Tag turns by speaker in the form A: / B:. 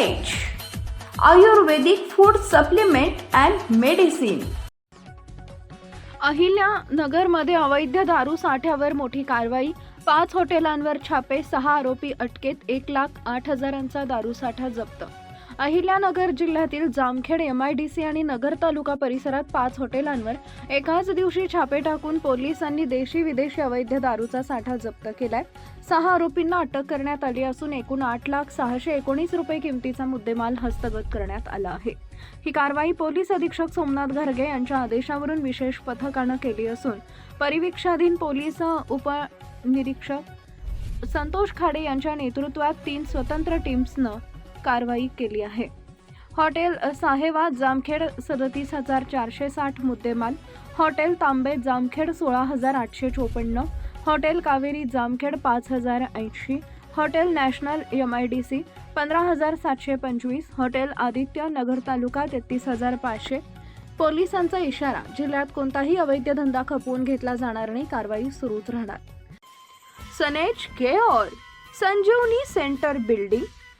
A: Ayurvedic food supplement and medicine
B: Ahilya नगरमध्ये अवैध दारू साठ्यावर मोठी कारवाई. पाच हॉटेलांवर छापे सहा आरोपी अटकेत एक लाख आठ हजारांचा दारू साठा जप्त. अहिल्यानगर जिल्ह्यातील Jamkhed M I D C आणि नगर तालुका परिसरात पाच हॉटेलांवर एकाच दिवशी छापे टाकून पोलिसांनी देशी विदेशी अवैध दारूचा साठा जप्त केलाय. सहा आरोपींना अटक करण्यात आली असून एकूण आठ लाख सहाशे एकोणीस रुपये किमतीचा मुद्देमाल हस्तगत करण्यात आला आहे. ही कारवाई पोलीस अधीक्षक सोमनाथ घरगे यांच्या आदेशावरून विशेष पथकानं केली असून परिवीक्षाधीन पोलीस उपनिरीक्षक संतोष खाडे यांच्या नेतृत्वात तीन स्वतंत्र टीम्सनं कारवाई केली आहे. हॉटेल साहेवा जामखेड सदतीस हजार चारशे साठ मुद्देमाल हॉटेल तांबे जामखेड सोळा हजार आठशे चोपन्न हॉटेल कावेरी जामखेड पाच हजार ऐंशी hotel national M I D C पंधरा हजार सातशे पंचवीस हॉटेल आदित्य नगर तालुका तेहतीस हजार पाचशे. पोलिसांचा इशारा जिल्ह्यात कोणताही अवैध धंदा खपवून घेतला जाणार नाही कारवाई सुरूच राहणार. सनेज केऑल Sanjivani centre building